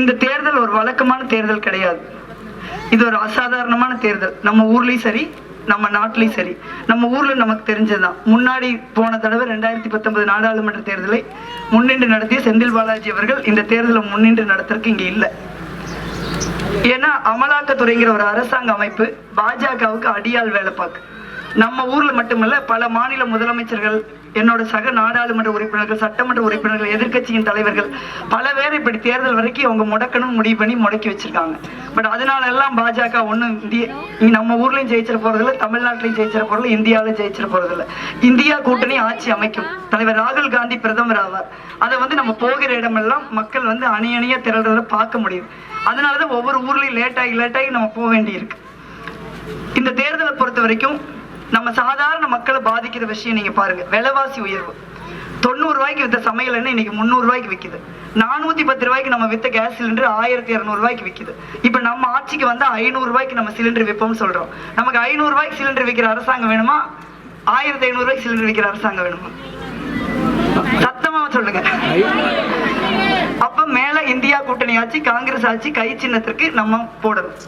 இந்த தேர்தல் ஒரு வழக்கமான தேர்தல் கிடையாது. இது ஒரு அசாதாரணமான தேர்தல். நம்ம ஊர்லயும் சரி நம்ம நாட்டிலையும் சரி. நம்ம ஊர்ல நமக்கு தெரிஞ்சதுதான். முன்னாடி போன தடவை ரெண்டாயிரத்தி பத்தொன்பது நாடாளுமன்ற தேர்தலை முன்னின்று நடத்திய செந்தில் பாலாஜி அவர்கள் இந்த தேர்தலை முன்னின்று நடத்துறதுக்கு இங்க இல்லை. ஏன்னா அமலாக்கத்துறைங்கிற ஒரு அரசாங்க அமைப்பு பாஜகவுக்கு அடியாள் வேலை பார்க்கு நம்ம ஊர்ல மட்டுமல்ல பல மாநில முதலமைச்சர்கள் என்னோட சக நாடாளுமன்ற உறுப்பினர்கள் சட்டமன்ற உறுப்பினர்கள் எதிர்க்கட்சியின் தலைவர்கள் பல பேர் இப்படி தேர்தல் வரைக்கும் அவங்க முடக்கணும் முடிவு பண்ணி முடக்கி வச்சிருக்காங்க. பட் அதனால எல்லாம் பாஜக ஒண்ணும் இந்திய நம்ம ஊர்லயும் ஜெயிச்சிட போறதில்ல தமிழ்நாட்டிலையும் ஜெயிச்சிட போறதில்ல இந்தியாவிலும் ஜெயிச்சிட போறதில்ல. இந்தியா கூட்டணி ஆட்சி அமைக்கும். தலைவர் ராகுல் காந்தி பிரதமர் ஆவார். அதை வந்து நம்ம போகிற இடமெல்லாம் மக்கள் வந்து அணி அணியா திரள்றத பார்க்க முடியுது. அதனாலதான் ஒவ்வொரு ஊர்லயும் லேட்டாகி லேட்டாகி நம்ம போக வேண்டியிருக்கு. இந்த தேர்தலை பொறுத்த வரைக்கும் நம்ம சாதாரண மக்களை பாதிக்கிற விஷயம் நீங்க பாருங்க. விலைவாசி உயர்வு. தொண்ணூறு ரூபாய்க்கு வித்த சமையல் இன்னைக்கு முந்நூறு ரூபாய்க்கு விக்குது. நானூத்தி பத்து ரூபாய்க்கு நம்ம வித்த கேஸ் சிலிண்டர் ஆயிரத்தி இருநூறு ரூபாய்க்கு விக்குது. இப்ப நம்ம ஆட்சிக்கு வந்து ஐநூறு ரூபாய்க்கு நம்ம சிலிண்டர் விற்போம்னு சொல்றோம். நமக்கு ஐநூறு ரூபாய்க்கு சிலிண்டர் விற்கிற அரசாங்கம் வேணுமா? ஆயிரத்தி ஐநூறு ரூபாய்க்கு சிலிண்டர் விற்கிற அரசாங்கம் வேணுமா? சத்தமா சொல்லுங்க. அப்ப மேல இந்தியா கூட்டணி ஆட்சி காங்கிரஸ் ஆட்சி கை சின்னத்திற்கு நம்ம போடணும்.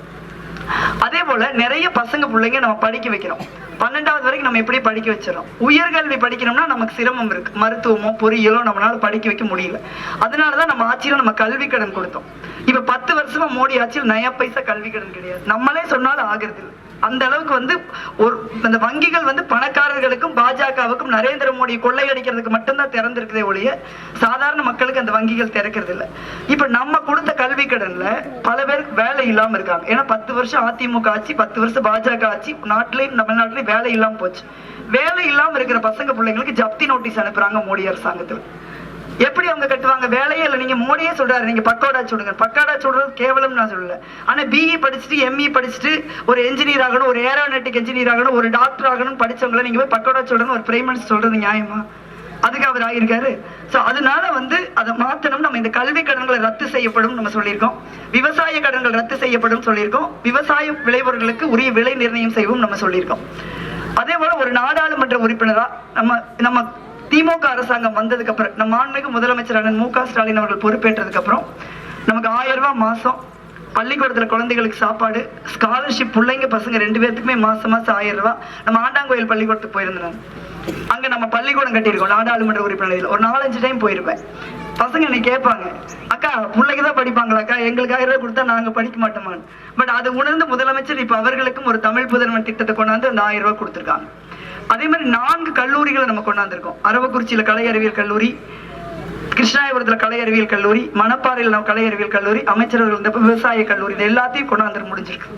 அதே போல நிறைய பசங்க பிள்ளைங்க நம்ம படிக்க வைக்கிறோம். பன்னெண்டாவது வரைக்கும் நம்ம எப்படி படிக்க வச்சிடறோம். உயர்கல்வி படிக்கணும்னா நமக்கு சிரமம் இருக்கு. மருத்துவமோ பொறியியலோ நம்மளால படிக்க வைக்க முடியல. அதனாலதான் நம்ம ஆட்சியில நம்ம கல்வி கடன் கொடுத்தோம். இப்ப பத்து வருஷமா மோடி ஆட்சியில் நயா பைசா கல்வி கடன் கிடையாது. நம்மளே சொன்னாலும் ஆகிறது இல்லை அந்த அளவுக்கு வந்து ஒரு அந்த வங்கிகள் வந்து பணக்காரர்களுக்கும் பாஜகவுக்கும் நரேந்திர மோடி கொள்ளையடிக்கிறதுக்கு மட்டும்தான் திறந்திருக்குதே ஒழிய சாதாரண மக்களுக்கு அந்த வங்கிகள் திறக்கிறது இல்லை இப்ப நம்ம கொடுத்த கல்வி கடன்ல பல பேருக்கு வேலை இல்லாம இருக்காங்க. ஏன்னா பத்து வருஷம் அதிமுக ஆட்சி பத்து வருஷம் பாஜக ஆட்சி நாட்டிலையும் தமிழ்நாட்டிலையும் வேலை இல்லாம போச்சு. வேலை இல்லாம இருக்கிற பசங்க பிள்ளைங்களுக்கு ஜப்தி நோட்டீஸ் அனுப்புறாங்க மோடி அரசாங்கத்துல. எப்படி அவங்க கட்டுவாங்க? வேலையே இல்லை. நீங்க மோடியே சொல்றாரு. நீங்க பக்கோடா சொல்லுங்க. பக்கோடா சொல்றது கேவலம் நான் சொல்லல. ஆனா பிஇ படிச்சுட்டு எம்இ படிச்சுட்டு ஒரு என்ஜினியர் ஆகணும் ஒரு ஏரோநாட்டிக் என்ஜினியர் ஆகணும் ஒரு டாக்டர் ஆகணும் படிச்சவங்கள நீங்க போய் பக்கோடா சொல்றேன்னு ஒரு பிரைம் சொல்றது நியாயமா? அதுக்கு அவர் ஆகியிருக்காரு. சோ அதனால வந்து அதை மாத்தணும் நம்ம இந்த கல்வி கடன்களை ரத்து செய்யப்படும் நம்ம சொல்லியிருக்கோம். விவசாய கடன்கள் ரத்து செய்யப்படும் சொல்லியிருக்கோம். விவசாய விளைபொருட்களுக்கு உரிய விலை நிர்ணயம் செய்வோம் நம்ம சொல்லியிருக்கோம். அதே போல ஒரு நாடாளுமன்ற உறுப்பினரா நம்ம நம்ம திமுக அரசாங்கம் வந்ததுக்கு அப்புறம் நம்ம மாண்புமிகு முதலமைச்சரான மு க. ஸ்டாலின் அவர்கள் பொறுப்பேற்றதுக்கு அப்புறம் நமக்கு ஆயிரம் ரூபாய் மாசம் பள்ளிக்கூடத்துல குழந்தைகளுக்கு சாப்பாடு ஸ்காலர்ஷிப் பிள்ளைங்க பசங்க ரெண்டு பேர்த்துக்குமே மாசம் மாசம் ஆயிரம் ரூபாய். நம்ம ஆண்டாங்கோயில் பள்ளிக்கூடத்துக்கு போயிருந்தேன் அங்க நம்ம பள்ளிக்கூடம் கட்டியிருக்கோம் நாடாளுமன்ற உறுப்பினர்கள் ஒரு நாலஞ்சு டைம் போயிருப்பேன். பசங்க என்னை கேட்பாங்க அக்கா பிள்ளைங்க தான் படிப்பாங்களாக்கா எங்களுக்கு ஆயிரம் ரூபாய் கொடுத்தா நாங்க படிக்க மாட்டோமான்னு. பட் அது உணர்ந்து முதலமைச்சர் இப்ப அவர்களுக்கும் ஒரு தமிழ் புதல்வன் திட்டத்தை கொண்டாந்து அந்த ஆயிரம் ரூபாய் கொடுத்துருக்காங்க. அதே மாதிரி நான்கு கல்லூரிகளை நம்ம கொண்டாந்துருக்கோம். அரவக்குறிச்சியில் கலை அறிவியல் கல்லூரி கிருஷ்ணாபுரத்தில் கலை அறிவியல் கல்லூரி மணப்பாறையில் நம்ம கலை அறிவியல் கல்லூரி அமைச்சர்கள் இந்த விவசாய கல்லூரி இது எல்லாத்தையும் கொண்டாந்து முடிஞ்சிருக்கு.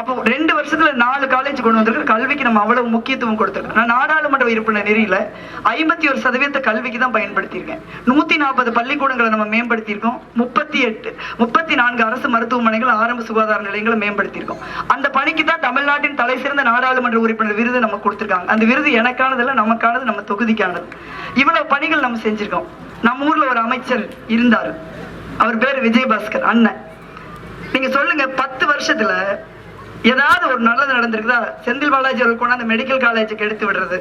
அப்போ ரெண்டு வருஷத்துல நாலு காலேஜ் கொண்டு வந்திருக்கு. கல்விக்கு நம்ம அவ்வளவு முக்கியத்துவம் கொடுத்துருக்கோம். நான் நாடாளுமன்ற உறுப்பினர் நெறியில ஐம்பத்தி ஒரு சதவீதத்தை கல்விக்கு தான் பயன்படுத்தியிருக்கேன். நூத்தி நாற்பது பள்ளிக்கூடங்களை நம்ம மேம்படுத்தியிருக்கோம். முப்பத்தி எட்டு முப்பத்தி நான்கு அரசு மருத்துவமனைகள் ஆரம்ப சுகாதார நிலையங்களை மேம்படுத்தியிருக்கோம். அந்த பணிக்கு தான் தமிழ்நாட்டின் தலை சிறந்த நாடாளுமன்ற உறுப்பினர் விருது நம்ம கொடுத்துருக்காங்க. அந்த விருது எனக்கானதெல்லாம் நமக்கானது நம்ம தொகுதிக்கானது. இவ்வளவு பணிகள் நம்ம செஞ்சிருக்கோம். நம்ம ஊர்ல ஒரு அமைச்சர் இருந்தார். அவர் பேர் விஜயபாஸ்கர் அண்ணன். நீங்க சொல்லுங்க பத்து வருஷத்துல ஏதாவது ஒரு நல்லது நடந்திருக்குதா? செந்தில் பாலாஜி அவர் கொண்டாந்து மெடிக்கல் காலேஜுக்கு எடுத்து விடுறது.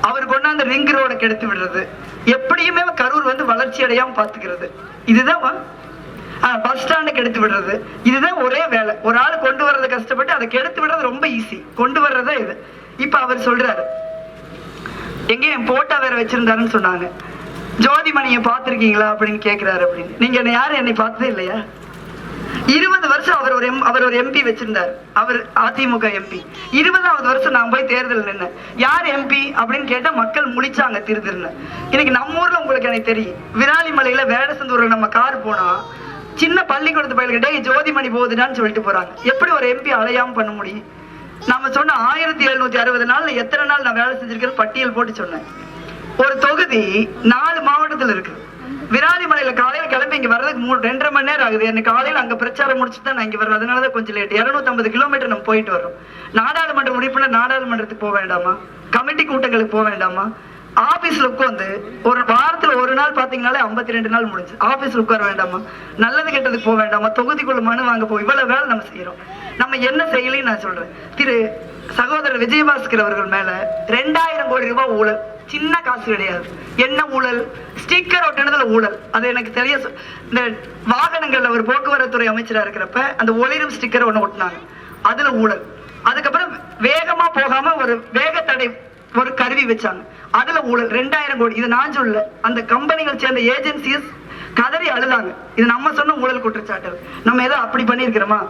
அவர் கொண்டாந்து ரிங் ரோட கெடுத்து விடுறது. எப்படியுமே கரூர் வந்து வளர்ச்சி அடையாம பாத்துக்கிறது இதுதான் வ- ஆ, பஸ் ஸ்டாண்டுக்கு எடுத்து விடுறது. இதுதான் ஒரே வேலை. ஒரு ஆள் கொண்டு வர்றது கஷ்டப்பட்டு அதை கெடுத்து விடுறது ரொம்ப ஈஸி கொண்டு வர்றதே இது. இப்ப அவர் சொல்றாரு. எங்கேயும் போட்டா வேற வச்சிருந்தாருன்னு சொன்னாங்க. ஜோதிமணியை பார்த்திருக்கீங்களா அப்படின்னு கேட்கிறாரு அப்படின்னு. நீங்க என்ன யாரும் என்னை பார்த்ததே இல்லையா? இருபது வருஷம் அவர் ஒரு எம் அவர் ஒரு எம்பி வச்சிருந்தார். அவர் அதிமுக எம்பி இருபதாவது வருஷம் நான் போய் தேர்தல் நின்னேன். யார் எம்பி அப்படின்னு கேட்டா மக்கள் முழிச்சாங்க திரு இன்னைக்கு நம்ம ஊர்ல உங்களுக்கு எனக்கு தெரியும். விராலிமலையில வேடசந்தூர்ல நம்ம கார் போனா சின்ன பள்ளிக்கூடத்து பயிலுக்கு ஜோதிமணி போகுதுடான்னு சொல்லிட்டு போறாங்க. எப்படி ஒரு எம்பி அலையாம பண்ண முடியும்? நாம சொன்ன ஆயிரத்தி எழுநூத்தி அறுபது நாள்ல எத்தனை நாள் நான் வேலை செஞ்சிருக்கிற பட்டியல் போட்டு சொன்னேன். ஒரு தொகுதி நாலு மாவட்டத்துல இருக்கு. விராலிமலையில காலையில கிளம்பி இங்க வர்றதுக்கு மூணு ரெண்டரை மணி நேரம் ஆகுது. எனக்கு காலையில அங்க பிரச்சாரம் முடிச்சுட்டு தான் நான் இங்க வர்றேன் அதனாலதான் கொஞ்சம் லேட் இருநூத்தி கிலோமீட்டர் நம்ம போயிட்டு வரோம் நாடாளுமன்ற உறுப்பினர் நாடாளுமன்றத்துக்கு போக வேண்டாமா? கமிட்டி கூட்டங்களுக்கு போக வேண்டாமா? ஆபீஸ்ல உட்காந்து ஒரு வாரத்துல ஒரு நாள் பாத்தீங்கன்னாலே 52 ரெண்டு நாள் முடிஞ்சு. ஆபீஸ்ல உட்கார வேண்டாமா? நல்லது கெட்டதுக்கு போக வேண்டாமா? தொகுதிக்குள்ள மனு வாங்க போய் இவ்வளவு வேலை நம்ம செய்யறோம். நம்ம என்ன செய்யலைன்னு நான் சொல்றேன். திரு சகோதரர் விஜயபாஸ்கர் அவர்கள் மேல ரெண்டாயிரம் கோடி ரூபாய் ஊழல். சின்ன காசு கிடையாது. என்ன ஊழல்? ஸ்டிக்கர் ஒட்டினதுல ஊழல். அது எனக்கு தெரிய இந்த வாகனங்கள்ல ஒரு போக்குவரத்துறை அமைச்சரா இருக்கிறப்ப அந்த ஒளிரும் ஸ்டிக்கர் ஒண்ணு ஒட்டினாங்க. அதுல ஊழல். அதுக்கப்புறம் வேகமா போகாம ஒரு வேக தடை ஒரு கருவி வச்சாங்க. அதுல ஊழல். ரெண்டாயிரம் கோடி. இது நான் சொல்ல அந்த கம்பெனிகள் சேர்ந்த ஏஜென்சிஸ் கதறி அழுதாங்க. இது நம்ம சொன்ன ஊழல் குற்றச்சாட்டு. நம்ம ஏதோ அப்படி பண்ணியிருக்கிறோமா?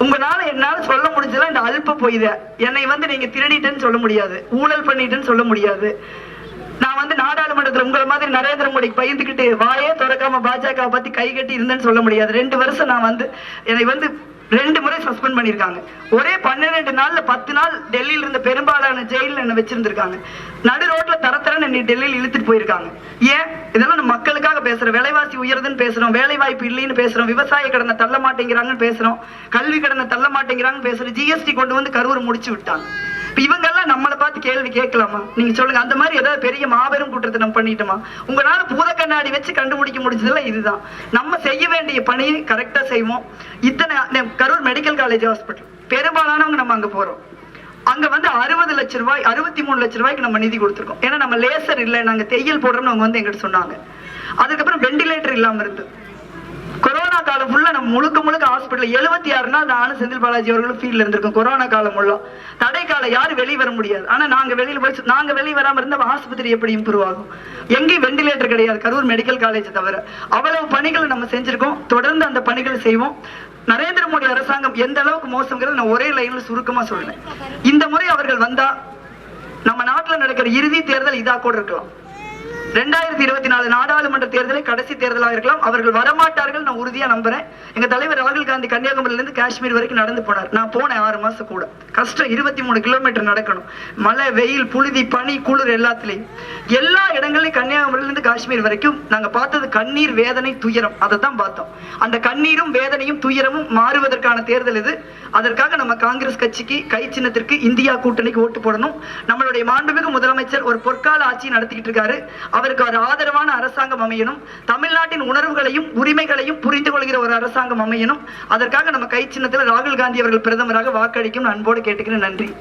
உங்களால என்னால சொல்ல முடிஞ்சதுல இந்த அல்ப பொய்த என்னை வந்து நீங்க திருடிட்டேன்னு சொல்ல முடியாது. ஊழல் பண்ணிட்டேன்னு சொல்ல முடியாது. நான் வந்து நாடாளுமன்றத்துல உங்களை மாதிரி நரேந்திர மோடி பயந்துக்கிட்டு வாயே திறக்காம பாஜக பத்தி கை கட்டி இருந்தேன்னு சொல்ல முடியாது. ரெண்டு வருஷம் நான் வந்து என்னை வந்து ரெண்டு முறை சஸ்பெண்ட் பண்ணியிருக்காங்க. ஒரே பன்னிரெண்டு நாள்ல பத்து நாள் டெல்லியில இருந்த பெரும்பாலான ஜெயில என்ன வச்சிருந்திருக்காங்க. நடு ரோட்ல தரத்தரன்னு என்னை டெல்லியில் இழுத்துட்டு போயிருக்காங்க. ஏன்? இதெல்லாம் நம்ம மக்களுக்காக பேசுறோம். விலைவாசி உயருதுன்னு பேசுறோம். வேலை வாய்ப்பு இல்லைன்னு பேசுறோம். விவசாய கடனை தள்ள மாட்டேங்கிறாங்கன்னு பேசுறோம். கல்வி கடனை தள்ள மாட்டேங்கிறாங்கன்னு பேசுறோம். ஜிஎஸ்டி கொண்டு வந்து கரூர் முடிச்சு விட்டாங்க. இவங்க எல்லாம் நம்மளை பார்த்து கேள்வி கேட்கலாமா? நீங்க சொல்லுங்க அந்த மாதிரி ஏதாவது பெரிய மாபெரும் கூட்டத்தை நம்ம பண்ணிட்டோமா? உங்களால பூத கண்ணாடி வச்சு கண்டுபிடிக்க முடிஞ்சதுல இதுதான். நம்ம செய்ய வேண்டிய பணியை கரெக்டா செய்வோம். இத்தனை கரூர் மெடிக்கல் காலேஜ் ஹாஸ்பிட்டல் பெரும்பாலானவங்க நம்ம அங்க போறோம். அங்க வந்து அறுபது லட்ச ரூபாய் அறுபத்தி மூணு லட்ச ரூபாய்க்கு நம்ம நிதி கொடுத்துருக்கோம். ஏன்னா நம்ம லேசர் இல்லை நாங்க தையல் போடுறோம்னு அவங்க வந்து எங்கிட்ட சொன்னாங்க. அதுக்கப்புறம் வெண்டிலேட்டர் இல்லாம இருந்து கொரோனா காலம் ஃபுல்லா நம்ம முழுக்க முழுக்க ஹாஸ்பிட்டல் எழுபத்தி ஆறு நாள் நானும் செந்தில் பாலாஜி அவர்களும் ஃபீல்ட்ல இருந்திருக்கோம். கொரோனா காலம் உள்ள தடை காலம் யாரும் வெளியே வர முடியாது. ஆனா நாங்க வெளியில போய் நாங்க வெளியே வராம இருந்தா ஆஸ்பத்திரி எப்படி இம்ப்ரூவ் ஆகும்? எங்கேயும் வெண்டிலேட்டர் கிடையாது. கரூர் மெடிக்கல் காலேஜ் தவிர. அவ்வளவு பணிகளை நம்ம செஞ்சிருக்கோம். தொடர்ந்து அந்த பணிகளை செய்வோம். நரேந்திர மோடி அரசாங்கம் எந்த அளவுக்கு மோசங்கிறது நான் ஒரே லைன்ல சுருக்கமா சொல்றேன். இந்த முறை அவர்கள் வந்தா நம்ம நாட்டுல நடக்கிற இறுதி தேர்தல் இதா கூட இருக்கலாம். ரெண்டாயிரத்தி இருபத்தி நாலு நாடாளுமன்ற தேர்தலை கடைசி தேர்தலாக இருக்கலாம். அவர்கள் வரமாட்டார்கள் நான் உறுதியா நம்புறேன். எங்க தலைவர் ராகுல் காந்தி கன்னியாகுமரியில இருந்து காஷ்மீர் வரைக்கும் நடந்து போனார். நான் போனேன் ஆறு மாசம் கூட. கஷ்டம் இருபத்தி மூணு கிலோமீட்டர் நடக்கணும். மழை வெயில் புழுதி பனி குளிர் எல்லாத்துலயும். எல்லா இடங்களையும் கன்னியாகுமரியில இருந்து காஷ்மீர் வரைக்கும் நாங்க பார்த்தது கண்ணீர் வேதனை துயரம். அதை தான் பார்த்தோம். அந்த கண்ணீரும் வேதனையும் துயரமும் மாறுவதற்கான தேர்தல் இது. அதற்காக நம்ம காங்கிரஸ் கட்சிக்கு கை சின்னத்திற்கு இந்தியா கூட்டணிக்கு ஓட்டு போடணும். நம்மளுடைய மாண்புமிகு முதலமைச்சர் ஒரு பொற்கால ஆட்சி நடத்திக்கிட்டு இருக்காரு. அவர் அதற்கு ஒரு ஆதரவான அரசாங்கம் அமையணும். தமிழ்நாட்டின் உணர்வுகளையும் உரிமைகளையும் புரிந்து கொள்கிற ஒரு அரசாங்கம் அமையணும். அதற்காக நம்ம கை சின்னத்தில் ராகுல் காந்தி அவர்கள் பிரதமராக வாக்களிக்கும் அன்போடு கேட்டுக்கிறேன். நன்றி.